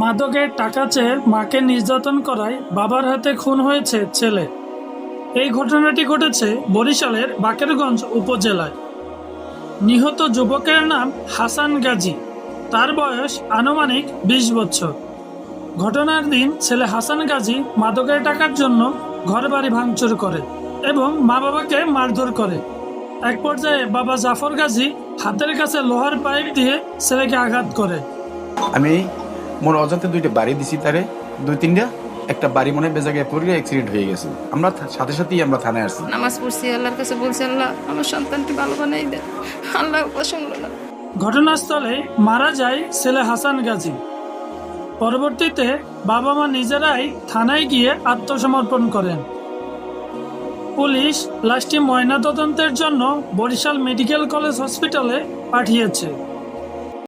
মাদকের টাকা চেয়ে মাকে নির্যাতন করায় বাবার হাতে খুন হয়েছে ছেলে। এই ঘটনাটি ঘটেছে বরিশালের বাকেরগঞ্জ উপজেলায়। নিহত যুবকের নাম হাসান গাজী। তার বয়স আনুমানিক বিশ বছর। ঘটনার দিন ছেলে হাসান গাজী মাদকের টাকার জন্য ঘরবাড়ি ভাঙচুর করে। এবং মা বাবাকে মারধর করে। এক পর্যায়ে বাবা জাফর গাজী হাতের কাছে লোহার পাইপ দিয়ে ছেলেকে আঘাত করে। আমি মোর অজান্তে দুইটা বাড়ি দিছি তারে দুই তিনটা। একটা বাড়ি মনে হয় বেজাগায় পড়ে অ্যাক্সিডেন্ট হয়ে গেছে। আমরা সাথে সাথেই আমরা থানায় আসছি। নামাজ পড়ছি আল্লাহর কাছে বলছি আল্লাহ আমার সন্তানকে ভালো বানাই দেন। আল্লাহ শুনলো না। ঘটনাস্থলে মারা যায় ছেলে হাসান গাজী। পরবর্তীতে বাবা মা নিজেরাই থানায় গিয়ে আত্মসমর্পণ করেন। পুলিশ লাশটি ময়নাতদন্তের জন্য বরিশাল মেডিকেল কলেজ হসপিটালে পাঠিয়েছে।